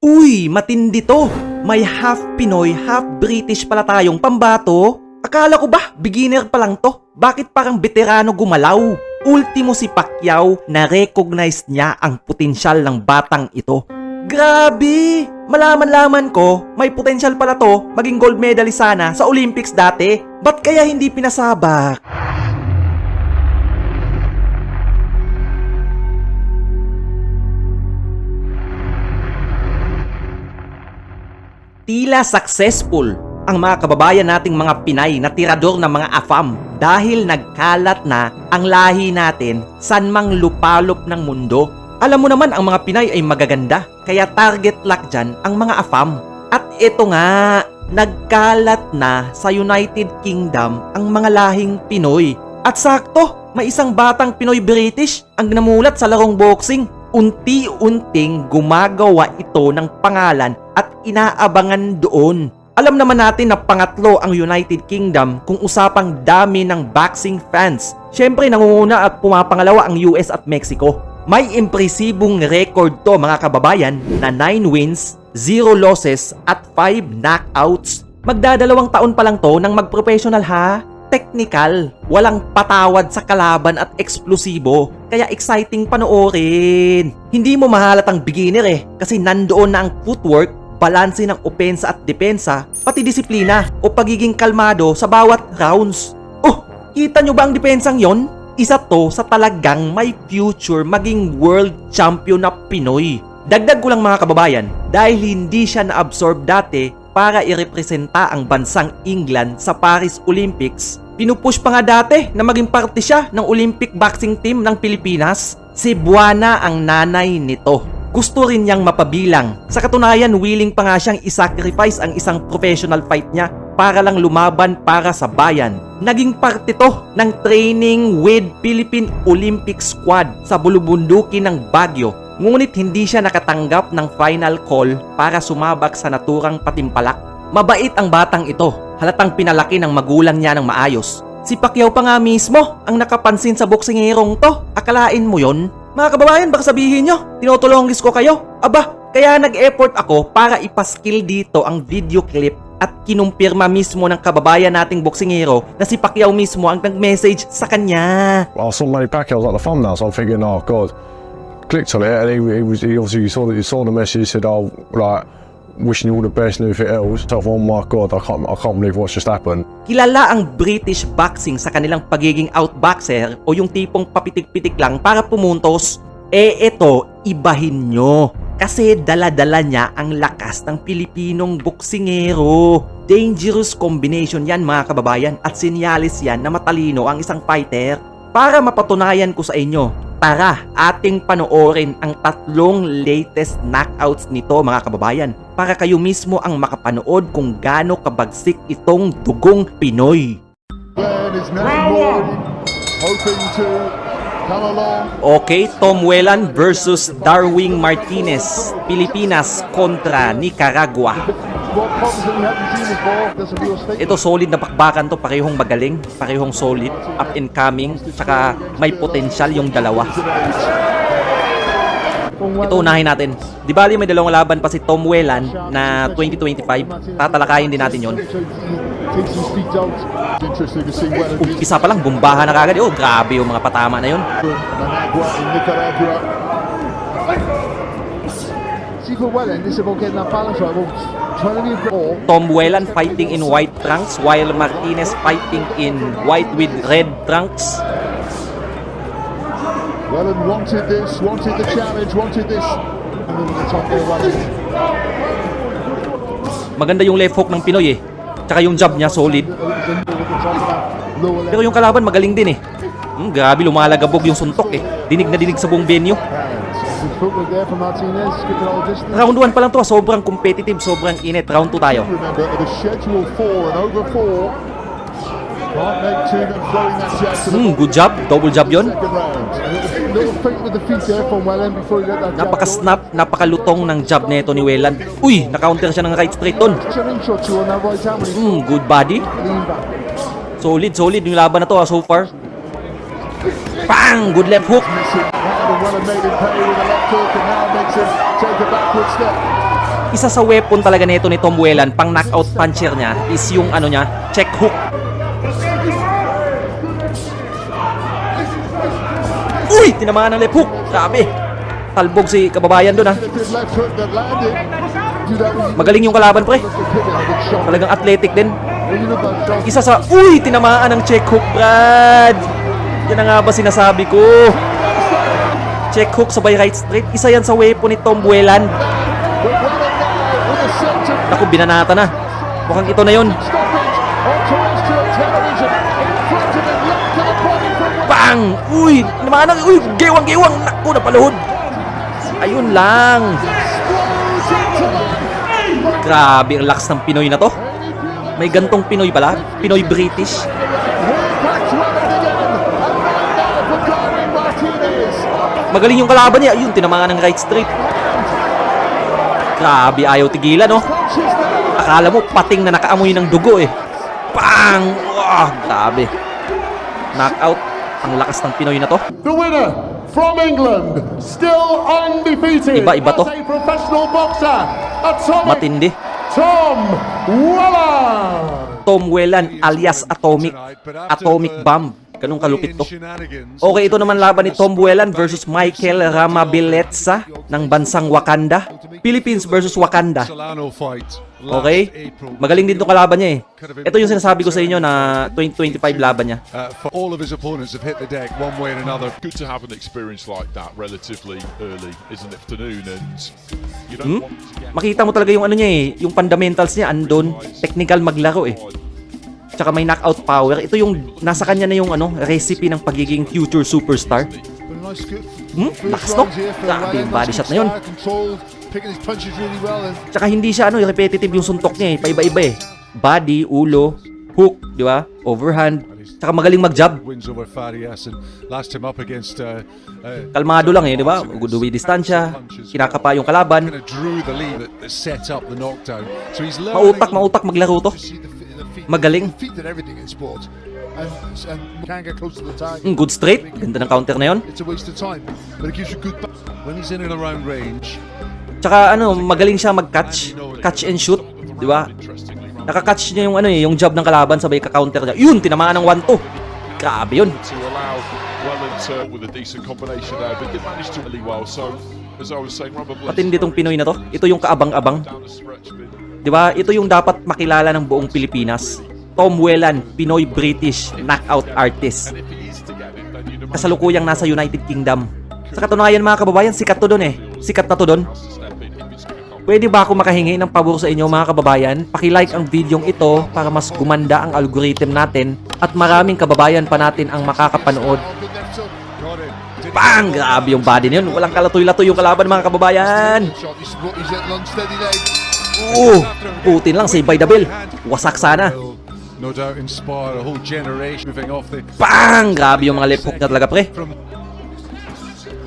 Uy, matindi to. May half Pinoy, half British pala tayong pambato. Akala ko ba, beginner pa lang to? Bakit parang veterano gumalaw? Ultimo si Pacquiao na recognize niya ang potensyal ng batang ito. Grabe! Malaman-laman ko, may potensyal pala to maging gold medalist sana sa Olympics dati. Ba't kaya hindi pinasabak? Tila successful ang mga kababayan nating mga Pinay na tirador ng mga AFAM dahil nagkalat na ang lahi natin san mang lupalop ng mundo. Alam mo naman ang mga Pinay ay magaganda kaya target lock dyan ang mga AFAM. At ito nga, nagkalat na sa United Kingdom ang mga lahing Pinoy. At sakto, may isang batang Pinoy-British ang namulat sa larong boxing. Unti-unting gumagawa ito ng pangalan at inaabangan doon. Alam naman natin na pangatlo ang United Kingdom kung usapang dami ng boxing fans. Siyempre nangunguna at pumapangalawa ang US at Mexico. May impresibong record to mga kababayan na 9 wins, 0 losses at 5 knockouts. Magdadalawang taon pa lang to nang mag-professional ha. Technical, walang patawad sa kalaban at eksplosibo, kaya exciting panoorin. Hindi mo mahalatang beginner eh, kasi nandoon na ang footwork, balanse ng opensa at depensa, pati disiplina o pagiging kalmado sa bawat rounds. Oh, kita nyo ba ang depensang yon? Isa to sa talagang may future maging world champion na Pinoy. Dagdag ko lang mga kababayan, dahil hindi siya na-absorb dati para irepresenta ang bansang England sa Paris Olympics, pinupush pa nga dati na maging parte siya ng Olympic boxing team ng Pilipinas. Si Buana ang nanay nito. Gusto rin niyang mapabilang. Sa katunayan, willing pa nga siyang isacrifice ang isang professional fight niya para lang lumaban para sa bayan. Naging parte to ng training with Philippine Olympic Squad sa bulubundukin ng Baguio ngunit hindi siya nakatanggap ng final call para sumabak sa naturang patimpalak. Mabait ang batang ito, halatang pinalaki ng magulang niya ng maayos. Si Pacquiao pa nga mismo ang nakapansin sa boksingerong to. Akalain mo yon? Mga kababayan, baka sabihin nyo, tinutulongis ko kayo. Aba, kaya nag-effort ako para ipaskill dito ang video clip at kinumpirma mismo ng kababayan nating boksingero na si Pacquiao mismo ang nag-message sa kanya. I saw Manny Pacquiao was like the thumbnail, so I'm thinking, oh god. Clicked on it, and he, he was he obviously saw that he saw the message. Said, oh, like wishing all the best and everything else. So oh my god, I can't I can't believe what's just happened. Kilala ang British boxing sa kanilang pagiging outboxer o yung tipong papitik-pitik lang para pumuntos. Eh eto, ibahin nyo. Kasi dala-dala niya ang lakas ng Pilipinong boksingero. Dangerous combination yan mga kababayan at sinyalis yan na matalino ang isang fighter. Para mapatunayan ko sa inyo, tara ating panoorin ang tatlong latest knockouts nito mga kababayan para kayo mismo ang makapanood kung gaano kabagsik itong dugong Pinoy. Okay, Tom Wellan versus Darwin Martinez, Pilipinas kontra Nicaragua. Ito solid na bakbakan to, parehong magaling, parehong solid, up and coming, tsaka may potensyal yung dalawa. Ito unahin natin. Di bali may dalawang laban pa si Tom Wellan na 2025. Tatalakayin din natin yon. Umpisa pa lang, bumbahan na kagad. Oh, grabe yung mga patama na yon. Wellen, this is about getting that balance right. Tom Wellan fighting in white trunks while Martinez fighting in white with red trunks. Wellen wanted this, wanted the challenge, wanted this. And then the top there, Wellen. Maganda yung left hook ng Pinoy eh. Tsaka yung jab niya solid. Pero yung kalaban magaling din eh. Hmm, grabe lumalagabog yung suntok eh. Dinig na dinig sa buong venue. Footwork there from Martinez. Good goal distance. Round 1 pa lang to, ah. sobrang competitive, sobrang init. Round 2 tayo. Remember, it is schedule and over Hmm, good job. Double job yon. Napaka-snap, napakalutong ng jab neto ni Wellan. Uy, na-counter siya ng right straight doon. Hmm, good body. Solid, solid yung laban na to ah, so far. Bang! Good left hook. Isa sa weapon talaga nito ni Tom Whelan, pang knockout puncher niya, is yung ano niya, check hook. Uy! Tinamaan ng left hook. Grabe. Talbog si kababayan doon ha. A good left hook that landed. Do that when you Magaling yung kalaban pre. Talagang athletic din. Isa sa, uy! Tinamaan ng check hook, Brad! Yan na nga ba sinasabi ko? Check hook sabay right straight. Isa yan sa weapon ni Tom Whelan. but what a now with a centre Naku, binanata na. Mukhang ito na yun. stop it on terrestrial television in front of him, left to the body from Bang! Uy! Tinamaan ng, uy! Gewang-gewang! Naku, napaluhod. Ayun lang. Grabe, ang lakas ng Pinoy na to. May gantong Pinoy pala. Pinoy-British. Way back to it again. And right now for Gary Martinez. Magaling yung kalaban niya. Ayun, tinamaan ng right straight. Grabe, ayaw tigilan, no? Akala mo, pating na nakaamoy ng dugo, eh. Bang! Wah, grabe. Knockout. Ang lakas ng Pinoy na to. The winner from England, still undefeated Iba-iba to. as a professional boxer, Atomic Matindi. Tom Weller. Tom Whelan alias Atomic. Atomic Bomb. Ganun kalupit to. Okay, ito naman laban ni Tom Whelan versus Michael Ramabiletsa ng bansang Wakanda. Philippines versus Wakanda. Okay? Magaling din itong kalaban niya eh. Ito yung sinasabi ko sa inyo na 2025 laban niya. Uh, all of his opponents have hit the deck one way or another. good to have an experience like that relatively early is an afternoon and you Hmm? don't get Makita mo talaga yung ano niya eh, yung fundamentals niya andon, technical maglaro eh. Tsaka may knockout power. Ito yung nasa kanya na yung ano, recipe ng pagiging future superstar. Hmm? Lakas to. Grabe yung body shot na yun. Tsaka hindi siya ano, repetitive yung suntok niya eh, paiba-iba eh. Body, ulo, hook, di ba? Overhand. Tsaka magaling mag-jab. Uh, uh, Kalmado lang eh, di ba? Duwi distansya, kinakapa yung kalaban. Mautak, mautak maglaro to. Magaling. Mm, good straight. Ganda ng counter na yon. Tsaka ano, magaling siya mag-catch. Catch and shoot, di ba? Nakakatch niya yung ano eh, yung jab ng kalaban sabay ka-counter niya. Yun, tinamaan ng 1-2. Grabe yun. Patindi tong Pinoy na to. Ito yung kaabang-abang. Di ba? Ito yung dapat makilala ng buong Pilipinas. Tom Whelan, Pinoy British knockout artist. Kasalukuyang nasa United Kingdom. Sa katunayan mga kababayan, sikat to doon eh. Sikat na to doon. Pwede ba ako makahingi ng pabor sa inyo mga kababayan? Paki-like ang videong ito para mas gumanda ang algorithm natin at maraming kababayan pa natin ang makakapanood. Bang! Grabe yung body niyon. Walang kalatoy-latoy yung kalaban mga kababayan. Oo! Putin lang, the bell. Wasak sana. No doubt inspire a whole generation moving off the Bang! Grabe yung mga left hook na talaga pre.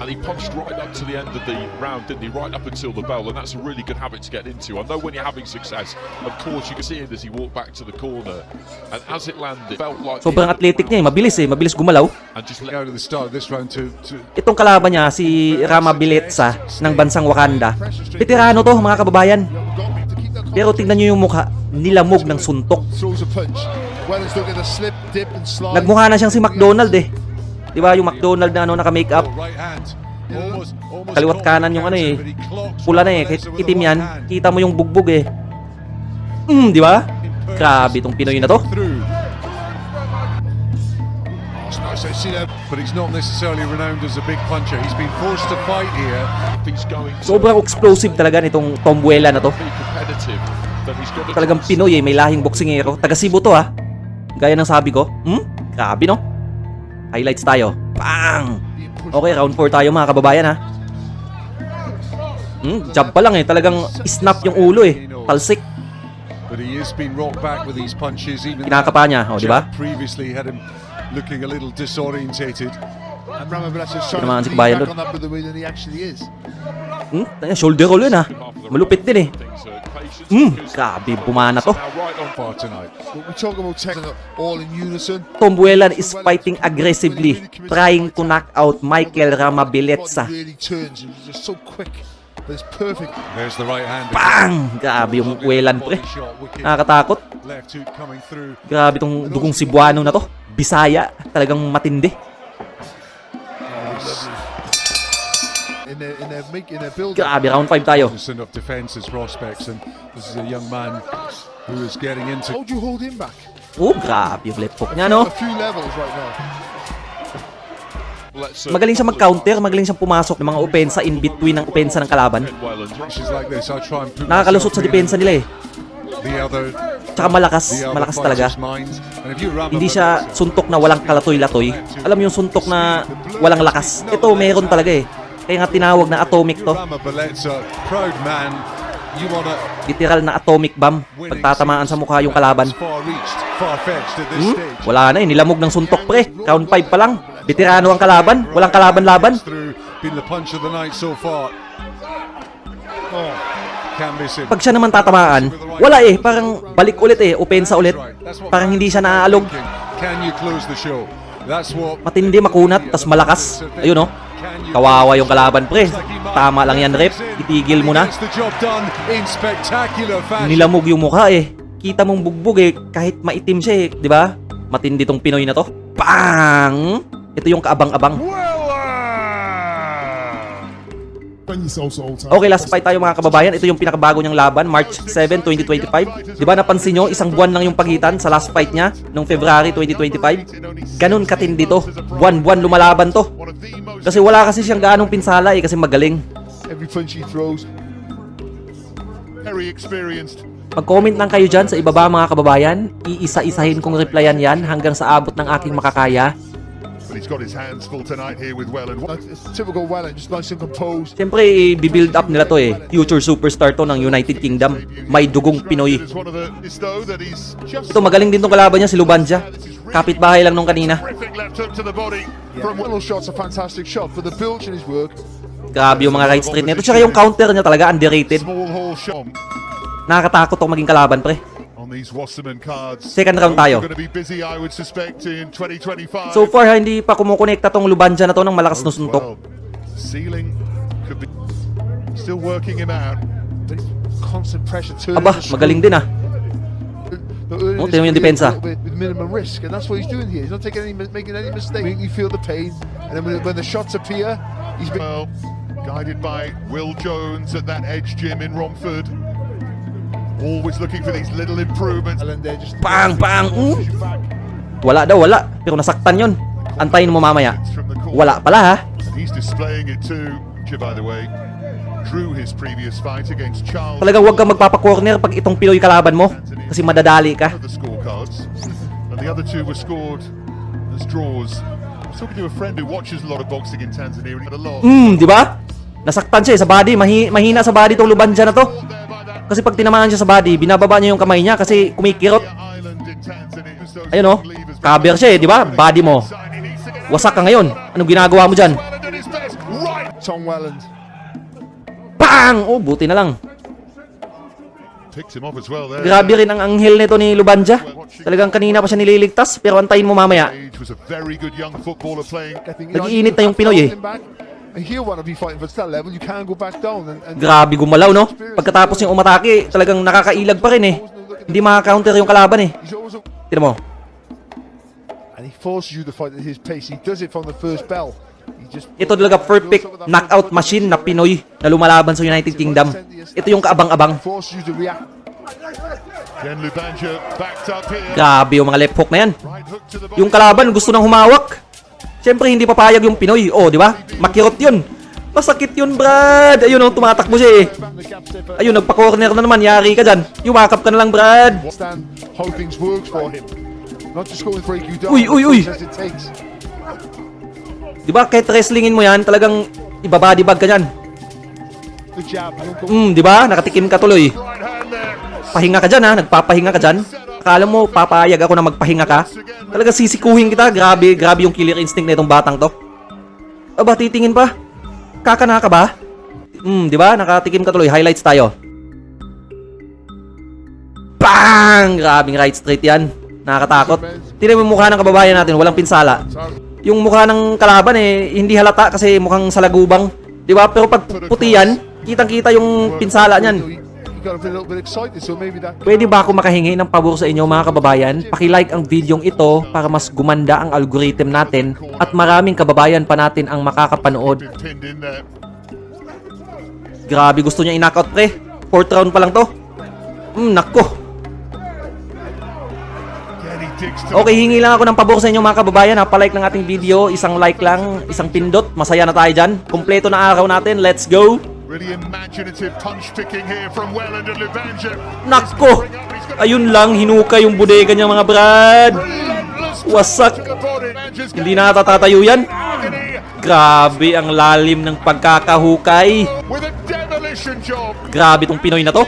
and he punched right up to the end of the round didn't he right up until the bell and that's a really good habit to get into I know when you're having success of course you can see it as he walked back to the corner and as it landed felt like Sobrang athletic niya eh. Mabilis eh. Mabilis gumalaw. and just let out at the start of this round to, to Itong kalaban niya, si Rama Biletsa ng bansang Wakanda. Veterano to mga kababayan. Pero tingnan nyo yung mukha. Nilamog ng suntok. Nagmukha na siyang si McDonald eh. Di ba yung McDonald na ano naka-makeup? Kaliwat kanan yung ano eh. Pula na eh. Kahit Wellington with itim the yan. Kita mo yung bugbog eh. Mm, di ba? Grabe itong Pinoy na to. Sobrang explosive talaga nitong Tom Buela na to. Talagang Pinoy eh. May lahing boksingero. Taga Cebu to ha. Gaya ng sabi ko. Hmm? Grabe no? Highlights tayo. Bang! Okay, round 4 tayo mga kababayan ha. Hmm, jab pa lang eh. Talagang snap yung ulo eh. Talsik. But he has been rocked back with these punches. Even Kinakapa niya. O, di ba? previously had him looking a little disorientated. And Ramabilas is Kabayan back on that with the way that he actually is. Hmm? Shoulder roll yun ha. Malupit din eh. Because grabe. Bumana to. now right on Far tonight. But we talk about technical all in unison. Tom Buelan is fighting aggressively, trying to knock out Michael Ramabiletsa. Bang! Grabe yung welan pre. Nakakatakot. Grabe tong dugong Cebuano na to. Bisaya. Talagang matindi. Their, in their, make, in their build Grabe, round 5 tayo. Of defence as prospects, and this is a young man who is getting into. How do you hold him back? Oh, grabe yung left hook niya, no? A few levels right now. Let's, uh, Magaling siya mag-counter, magaling siyang pumasok ng mga opensa in between ng opensa ng kalaban. Nakakalusot sa depensa nila eh. Tsaka malakas, malakas talaga. Hindi siya suntok na walang kalatoy-latoy. Alam mo yung suntok na walang lakas. Ito, meron talaga eh. Kaya nga tinawag na atomic to. Literal na atomic bomb. Pagtatamaan sa mukha yung kalaban. Hmm? Wala na eh, nilamog ng suntok pre. Count 5 pa lang. Veterano ang kalaban, walang kalaban-laban. Oh. Pag siya naman tatamaan, wala eh, parang balik ulit eh, opensa ulit. Parang hindi siya naaalog. Matindi, makunat, tas malakas. Ayun oh. Kawawa yung kalaban pre. Tama lang yan rep. Itigil mo na. Nilamog yung mukha eh. Kita mong bugbog eh, kahit maitim siya eh, di ba? Matindi tong Pinoy na to. Bang! Ito yung kaabang-abang. Okay, last fight tayo mga kababayan. Ito yung pinakabago niyang laban, March 7, 2025. Di ba napansin nyo, isang buwan lang yung pagitan sa last fight niya nung February 2025. Ganun katindi to. Buwan-buwan lumalaban to. Kasi wala kasi siyang gaanong pinsala eh, kasi magaling. Mag-comment lang kayo dyan sa ibaba mga kababayan. Iisa-isahin kong replyan yan hanggang sa abot ng aking makakaya. But he's got his hands full tonight here with Welland. It's typical Welland, just nice and composed. Siyempre, i-build up nila to eh. Future superstar to ng United Kingdom. May dugong Pinoy. Ito, magaling din tong kalaban niya, si Lubanja. Kapit-bahay lang nung kanina. Grabe yung mga right straight nito. Tsaka yung counter niya talaga, underrated. Nakakatakot tong maging kalaban, pre. These Wasserman cards. Second round tayo. Going to be busy, I would suspect, in 2025. So far, hindi pa kumukonekta tong Lubanja na to ng malakas na suntok. Well, ceiling could be still working him out. But it's constant pressure turning Aba, magaling din ah. Oh, tingnan mo yung depensa. With minimum risk, and that's what he's doing here. He's not taking any, making any mistake. You feel the pain, and then when, when the shots appear, he's been. Well, guided by Will Jones at that edge gym in Romford. Always looking for these little improvements. And they're just Bang, bang, mm. Wala daw, wala. Pero nasaktan yun. Antayin mo mamaya. Wala pala ha. And he's displaying it too, by the way. Drew his previous fight against Charles. Talagang huwag kang magpapa-corner pag itong Pinoy kalaban mo. Kasi madadali ka. And the other two were scored as draws. I was talking to a friend who watches a lot of boxing in Tanzania, and he had a lot. Hmm, di ba? Nasaktan siya eh, sa body. Mahi- mahina sa body tong Lubanja na to. Kasi pag tinamaan siya sa body, binababa niya yung kamay niya kasi kumikirot. Ayun oh, cover siya eh, di ba? Body mo. Wasak ka ngayon. Anong ginagawa mo dyan? Bang! Oh, buti na lang. Grabe rin ang anghel nito ni Lubanja. Talagang kanina pa siya nililigtas, pero antayin mo mamaya. Nag-iinit na yung Pinoy eh. He'll want to be fighting for that level. You can't go back down. And, and Grabe gumalaw, no? Pagkatapos yung umatake, talagang nakakailag pa rin eh. Hindi makaka-counter yung kalaban eh. Tignan mo. and he forces you to fight at his pace. He does it from the first bell. He just Ito talaga perfect knockout machine na Pinoy na lumalaban sa United Kingdom. Ito yung kaabang-abang. you. Grabe yung mga left hook na yan. Yung kalaban gusto nang humawak. Siyempre hindi papayag yung Pinoy. Oh, di ba? Makirot yun. Masakit yun, Brad. Ayun oh, tumatakbo siya eh. Ayun, nagpa-corner na naman. Yari ka dyan. Yumakap ka na lang, Brad. Uy, uy, uy. Di ba? Kahit wrestlingin mo yan, talagang ibabody bag ka dyan. Hmm, di ba? Nakatikim ka tuloy. Pahinga ka dyan ha. Nagpapahinga ka dyan. Akala mo, papayag ako na magpahinga ka. Talaga sisikuhin kita. Grabe, grabe yung killer instinct na itong batang to. Aba, titingin pa. Kakana ka ba? Hmm, di ba? Nakatikim ka tuloy. Highlights tayo. Bang! Grabing right straight yan. Nakakatakot. Tingnan mo mukha ng kababayan natin. Walang pinsala. Yung mukha ng kalaban eh, hindi halata kasi mukhang salagubang. Di ba? Pero pag puti yan, Kitang-kita yung pinsala niyan. He got a little bit excited, so maybe that. Pwede ba ako makahingi ng pabor sa inyo mga kababayan? Paki-like ang videong ito para mas gumanda ang algorithm natin at maraming kababayan pa natin ang makakapanood. Grabe gusto niya i-knockout pre. Fourth round pa lang to. Hmm, nako. Okay, hingi lang ako ng pabor sa inyo mga kababayan. Ha, palike ng ating video. Isang like lang, isang pindot. Masaya na tayo dyan. Kompleto na araw natin. Let's go! Really imaginative punch picking here from Welland and Lubanja. Nako! Ayun lang, hinukay yung bodega niya mga brad. Wasak. Hindi na natatatayo yan. Grabe ang lalim ng pagkakahukay. Grabe tong Pinoy na to.